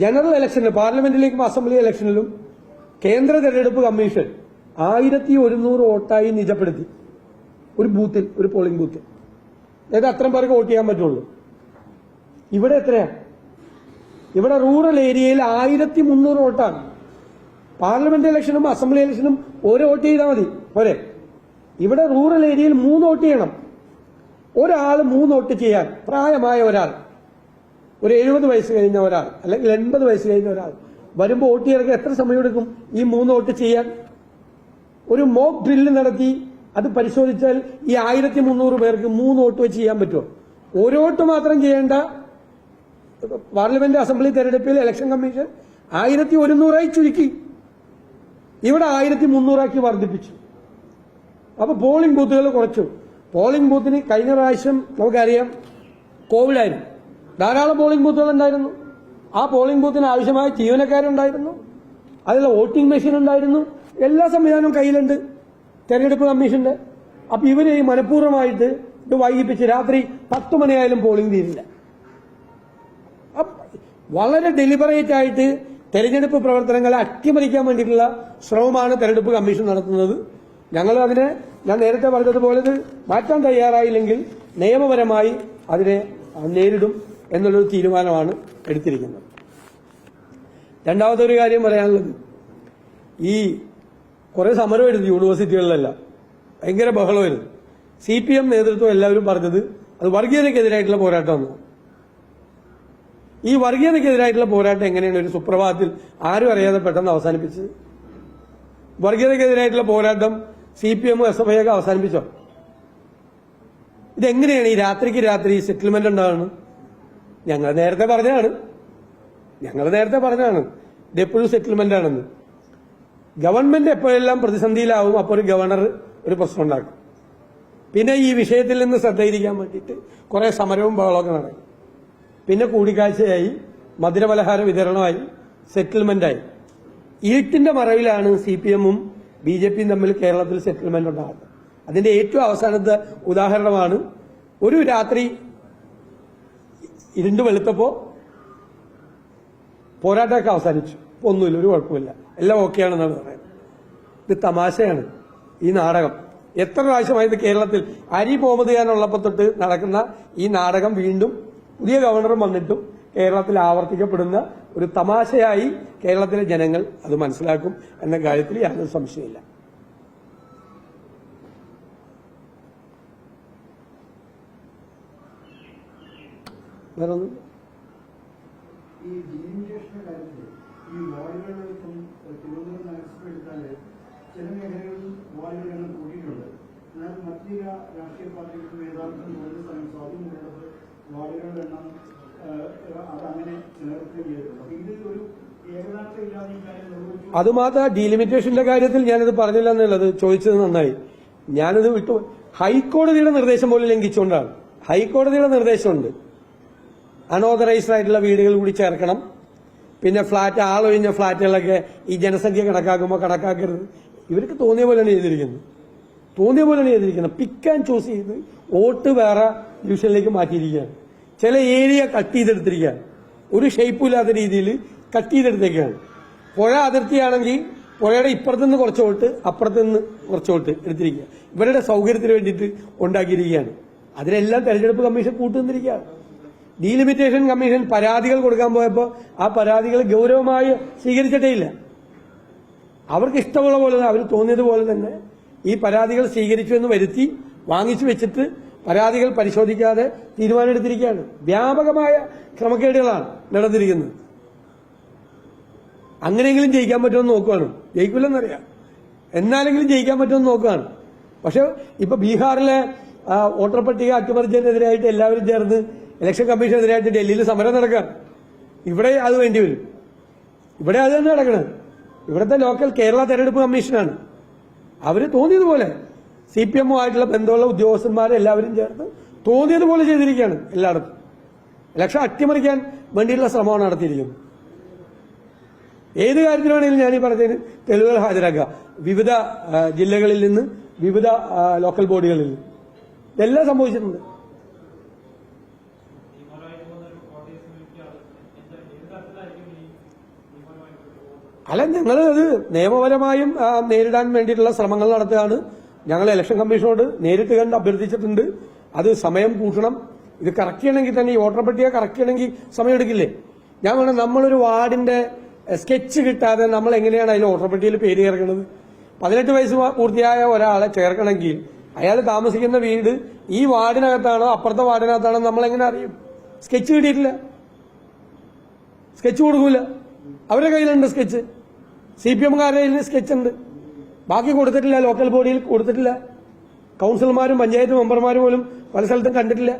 General ഇലക്ഷനിലും പാർലമെന്റിലേക്കും assembly ഇലക്ഷനിലും കേന്ദ്ര തെരഞ്ഞെടുപ്പ് commission ആയിരത്തി ഒരുന്നൂറ് വോട്ടായി നിജപ്പെടുത്തി. ഒരു ബൂത്തിൽ ഒരു പോളിംഗ് ബൂത്തിൽ. അതായത് അത്രയും പേർക്ക് വോട്ട് ചെയ്യാൻ പറ്റുള്ളൂ? ഇവിടെ എത്രയാ? ഇവിടെ റൂറൽ ഏരിയയിൽ ആയിരത്തി മുന്നൂറ് വോട്ടാണ്. പാർലമെന്റ് ഇലക്ഷനും അസംബ്ലി ഇലക്ഷനും ഒരു വോട്ട് ചെയ്താൽ മതി. പോരെ. ഇവിടെ റൂറൽ ഏരിയയിൽ മൂന്ന് വോട്ട് ചെയ്യണം. ഒരാൾ മൂന്ന് വോട്ട് ചെയ്യാൻ പ്രായമായ ഒരാൾ. ഒരു എഴുപത് വയസ്സ് കഴിഞ്ഞ ഒരാൾ അല്ലെങ്കിൽ എൺപത് വയസ്സ് കഴിഞ്ഞ ഒരാൾ വരുമ്പോൾ വോട്ട് ചെയ്യാൻ എത്ര സമയമെടുക്കും ഈ മൂന്ന് വോട്ട് ചെയ്യാൻ? ഒരു മോക്ക് ഡ്രില്ല് നടത്തി അത് പരിശോധിച്ചാൽ ഈ ആയിരത്തി മുന്നൂറ് പേർക്ക് മൂന്ന് വോട്ട് വെച്ച് ചെയ്യാൻ പറ്റുമോ? ഒരു വോട്ട് മാത്രം ചെയ്യേണ്ട പാർലമെന്റ് അസംബ്ലി തെരഞ്ഞെടുപ്പിൽ ഇലക്ഷൻ കമ്മീഷൻ ആയിരത്തി ഒരുന്നൂറായി ചുരുക്കി. ഇവിടെ ആയിരത്തി മുന്നൂറാക്കി വർദ്ധിപ്പിച്ചു. അപ്പൊ പോളിംഗ് ബൂത്തുകൾ കുറച്ചു. പോളിംഗ് ബൂത്തിന് കഴിഞ്ഞ പ്രാവശ്യം നമുക്കറിയാം കോവിഡായിരുന്നു ധാരാളം പോളിംഗ് ബൂത്തുകൾ ഉണ്ടായിരുന്നു. ആ പോളിംഗ് ബൂത്തിന് ആവശ്യമായ ജീവനക്കാരുണ്ടായിരുന്നു അതിൽ വോട്ടിംഗ് മെഷീൻ ഉണ്ടായിരുന്നു. എല്ലാ സംവിധാനവും കയ്യിലുണ്ട്. തെരഞ്ഞെടുപ്പ് കമ്മീഷന്റെ. അപ്പൊ ഇവർ മനഃപൂർവമായിട്ട് ഇത് വൈകിപ്പിച്ച് രാത്രി പത്ത് മണിയായാലും പോളിംഗ് തീരില്ല. വളരെ ഡെലിബറേറ്റ് ആയിട്ട് തെരഞ്ഞെടുപ്പ് പ്രവർത്തനങ്ങളെ അട്ടിമറിക്കാൻ വേണ്ടിയിട്ടുള്ള ശ്രമമാണ് തെരഞ്ഞെടുപ്പ് കമ്മീഷൻ നടത്തുന്നത്. ഞങ്ങൾ അതിനെ ഞാൻ നേരത്തെ പറഞ്ഞതുപോലെ മാറ്റാൻ തയ്യാറായില്ലെങ്കിൽ നിയമപരമായി അതിനെ നേരിടും എന്നുള്ളൊരു തീരുമാനമാണ് എടുത്തിരിക്കുന്നത്. രണ്ടാമത്തെ ഒരു കാര്യം പറയാനുള്ളത് ഈ കുറെ സമരമായിരുന്നു യൂണിവേഴ്സിറ്റികളിലെല്ലാം. ഭയങ്കര ബഹളമായിരുന്നു. സി പി എം നേതൃത്വം എല്ലാവരും പറഞ്ഞത് അത് വർഗീയതയ്ക്കെതിരായിട്ടുള്ള പോരാട്ടമാണ്. ഈ വർഗീയതയ്ക്കെതിരായിട്ടുള്ള പോരാട്ടം എങ്ങനെയാണ് ഒരു സുപ്രഭാതത്തിൽ ആരും അറിയാതെ പെട്ടെന്ന് അവസാനിപ്പിച്ചത്? വർഗീയതയ്ക്കെതിരായിട്ടുള്ള പോരാട്ടം സി പി എമ്മും എസ് എഫ് ഐ ഒക്കെ അവസാനിപ്പിച്ചോ? ഇതെങ്ങനെയാണ് ഈ രാത്രിക്ക് രാത്രി സെറ്റിൽമെന്റ് ഉണ്ടാകുന്നത് ഞങ്ങൾ നേരത്തെ പറഞ്ഞതാണ്. ഞങ്ങൾ നേരത്തെ പറഞ്ഞതാണ്. ഇതെപ്പോഴും സെറ്റിൽമെന്റ് ആണെന്ന്. ഗവൺമെന്റ് എപ്പോഴെല്ലാം പ്രതിസന്ധിയിലാവും അപ്പോൾ ഒരു ഗവർണർ ഒരു പ്രശ്നം ഉണ്ടാക്കും. പിന്നെ ഈ വിഷയത്തിൽ നിന്ന് ശ്രദ്ധയിരിക്കാൻ വേണ്ടിയിട്ട് കുറെ സമരവും ബഹളമൊക്കെ നടക്കും. പിന്നെ കൂടിക്കാഴ്ചയായി മധുരപലഹാര വിതരണമായി സെറ്റിൽമെന്റായി ഇരുട്ടിന്റെ മറവിലാണ് സി പി എമ്മും ബി ജെ പിയും തമ്മിൽ കേരളത്തിൽ സെറ്റിൽമെന്റ് ഉണ്ടാകുന്നത്. അതിന്റെ ഏറ്റവും അവസാനത്തെ ഉദാഹരണമാണ്. ഒരു രാത്രി ഇരുണ്ട് വെളുത്തപ്പോ പോരാട്ടമൊക്കെ അവസാനിച്ചു. ഒന്നുമില്ല ഒരു കുഴപ്പമില്ല. എല്ലാം ഓക്കെയാണെന്നാണ് പറയുന്നത്. ഇത് തമാശയാണ്. ഈ നാടകം. എത്ര പ്രാവശ്യമായി കേരളത്തിൽ അരി മുഹമ്മദ് തൊട്ട് നടക്കുന്ന ഈ നാടകം വീണ്ടും പുതിയ ഗവർണറും വന്നിട്ടും കേരളത്തിൽ ആവർത്തിക്കപ്പെടുന്ന ഒരു തമാശയായി കേരളത്തിലെ ജനങ്ങൾ അത് മനസ്സിലാക്കും എന്ന കാര്യത്തിൽ യാതൊരു സംശയമില്ല വേറെ ഒന്നും ഈ ഡിലിമിറ്റേഷന്റെ കാര്യത്തിൽ ഈ വാർഡുകൾ ഇപ്പം തിരുവനന്തപുരം നഗരസഭ എടുത്താൽ ചില മേഖലകളിൽ വാർഡുകൾ കൂട്ടിയിട്ടുണ്ട് എന്നാൽ മറ്റു ചില രാഷ്ട്രീയ പാർട്ടികൾക്ക് നേതാക്കൾ കുറഞ്ഞ സ്ഥലം സ്വാധീനമുള്ളത് വാർഡുകളുടെ എണ്ണം ഏഹ്, അത് അങ്ങനെ നിലനിർത്തുകയും ചെയ്തിട്ടുണ്ട് അപ്പൊ ഇത് ഒരു ഏകദാനത്തെ ഈ കാര്യം നിർവഹിച്ചു. അതുമാത്രം ഡീലിമിറ്റേഷന്റെ കാര്യത്തിൽ ഞാനിത് പറഞ്ഞില്ല എന്നുള്ളത് ചോദിച്ചത് നന്നായി. ഞാനത് വിട്ടു. ഹൈക്കോടതിയുടെ നിർദ്ദേശം പോലും ലംഘിച്ചുകൊണ്ടാണ്. ഹൈക്കോടതിയുടെ നിർദ്ദേശമുണ്ട്. അൺഓതറൈസ്ഡ് ആയിട്ടുള്ള വീടുകൾ കൂടി ചേർക്കണം. പിന്നെ ഫ്ളാറ്റ് ആളൊഴിഞ്ഞ ഫ്ളാറ്റുകളൊക്കെ ഈ ജനസംഖ്യ കണക്കാക്കുമ്പോൾ കണക്കാക്കരുത്. ഇവർക്ക് തോന്നിയ പോലെയാണ് ചെയ്തിരിക്കുന്നത്. തോന്നിയ പോലെയാണ് ചെയ്തിരിക്കുന്നത്. പിക്ക് ആൻഡ് ചൂസ് ചെയ്ത് വോട്ട് വേറെ ഡിവിഷനിലേക്ക് മാറ്റിയിരിക്കുകയാണ്. ചില ഏരിയ കട്ട് ചെയ്തെടുത്തിരിക്കുകയാണ്. ഒരു ഷേപ്പും ഇല്ലാത്ത രീതിയിൽ കട്ട് ചെയ്തെടുത്തേക്കാണ്. പുഴ അതിർത്തിയാണെങ്കിൽ പുഴയുടെ ഇപ്പുറത്തു നിന്ന് കുറച്ച് വോട്ട് അപ്പുറത്തു നിന്ന് കുറച്ച് വോട്ട് എടുത്തിരിക്കുക ഇവരുടെ സൗകര്യത്തിന് വേണ്ടിയിട്ട് ഉണ്ടാക്കിയിരിക്കുകയാണ്. അതിനെല്ലാം തെരഞ്ഞെടുപ്പ് കമ്മീഷൻ കൂട്ടുന്നിരിക്കുകയാണ് ഡീലിമിറ്റേഷൻ കമ്മീഷൻ പരാതികൾ കൊടുക്കാൻ പോയപ്പോൾ ആ പരാതികൾ ഗൗരവമായി സ്വീകരിച്ചിട്ടേ ഇല്ല അവർക്ക് ഇഷ്ടമുള്ള പോലെ അവർ തോന്നിയതുപോലെ തന്നെ ഈ പരാതികൾ സ്വീകരിച്ചു എന്ന് വരുത്തി വാങ്ങിച്ചു വെച്ചിട്ട് പരാതികൾ പരിശോധിക്കാതെ തീരുമാനമെടുത്തിരിക്കുകയാണ്. വ്യാപകമായ ക്രമക്കേടുകളാണ് നടന്നിരിക്കുന്നത്. അങ്ങനെയെങ്കിലും ജയിക്കാൻ പറ്റുമെന്ന് നോക്കുകയാണ് ജയിക്കില്ലെന്നറിയാം. എന്നാലെങ്കിലും ജയിക്കാൻ പറ്റുമെന്ന് നോക്കുകയാണ് പക്ഷെ ഇപ്പൊ ബീഹാറിലെ വോട്ടർ പട്ടിക അട്ടിമറിച്ചതിനെതിരായിട്ട് എല്ലാവരും ചേർന്ന് ഇലക്ഷൻ കമ്മീഷനെതിരായിട്ട് ഡൽഹിയിൽ സമരം നടക്കുക ഇവിടെ അത് വേണ്ടി വരും. ഇവിടെ അത് തന്നെ നടക്കണത് ഇവിടുത്തെ ലോക്കൽ കേരള തെരഞ്ഞെടുപ്പ് കമ്മീഷനാണ്. അവർ തോന്നിയതുപോലെ സി പി എമ്മുമായിട്ടുള്ള ബന്ധമുള്ള ഉദ്യോഗസ്ഥന്മാരെ എല്ലാവരും ചേർത്ത് തോന്നിയതുപോലെ ചെയ്തിരിക്കുകയാണ് എല്ലായിടത്തും. ഇലക്ഷൻ അട്ടിമറിക്കാൻ വേണ്ടിയിട്ടുള്ള ശ്രമമാണ് നടത്തിയിരിക്കുന്നത്. ഏത് കാര്യത്തിലാണെങ്കിലും ഞാൻ ഈ പറഞ്ഞതിന് തെളിവുകൾ ഹാജരാക്കുക. വിവിധ ജില്ലകളിൽ നിന്ന് വിവിധ ലോക്കൽ ബോഡികളിൽ നിന്ന് ഇതെല്ലാം സംഭവിച്ചിട്ടുണ്ട്. അല്ല ഞങ്ങൾ അത് നിയമപരമായും നേരിടാൻ വേണ്ടിയിട്ടുള്ള ശ്രമങ്ങൾ നടത്തുകയാണ്. ഞങ്ങൾ ഇലക്ഷൻ കമ്മീഷനോട് നേരിട്ട് കണ്ട് അഭ്യർത്ഥിച്ചിട്ടുണ്ട്. അത് സമയം കൂട്ടണം. ഇത് കറക്റ്റ് ചെയ്യണമെങ്കിൽ തന്നെ ഈ വോട്ടർ പട്ടിക കറക്റ്റ് ചെയ്യണമെങ്കിൽ സമയം എടുക്കില്ലേ? ഞാൻ വേണം നമ്മളൊരു വാർഡിന്റെ സ്കെച്ച് കിട്ടാതെ നമ്മൾ എങ്ങനെയാണ് അതിൽ വോട്ടർ പട്ടികയിൽ പേര് ചേർക്കുന്നത് പതിനെട്ട് വയസ്സ് പൂർത്തിയായ ഒരാളെ ചേർക്കണമെങ്കിൽ അയാൾ താമസിക്കുന്ന വീട് ഈ വാർഡിനകത്താണോ അപ്പുറത്തെ വാർഡിനകത്താണോ നമ്മൾ എങ്ങനെ അറിയും? സ്കെച്ച് കിട്ടിയിട്ടില്ല. സ്കെച്ച് കൊടുക്കൂല. അവരുടെ കയ്യിലുണ്ട് സ്കെച്ച് സി പി എംകാരുടെ കയ്യിൽ സ്കെച്ച് ഉണ്ട്. ബാക്കി കൊടുത്തിട്ടില്ല ലോക്കൽ ബോഡിയിൽ കൊടുത്തിട്ടില്ല. കൗൺസിലർമാരും പഞ്ചായത്ത് മെമ്പർമാരും പോലും പല സ്ഥലത്തും കണ്ടിട്ടില്ല.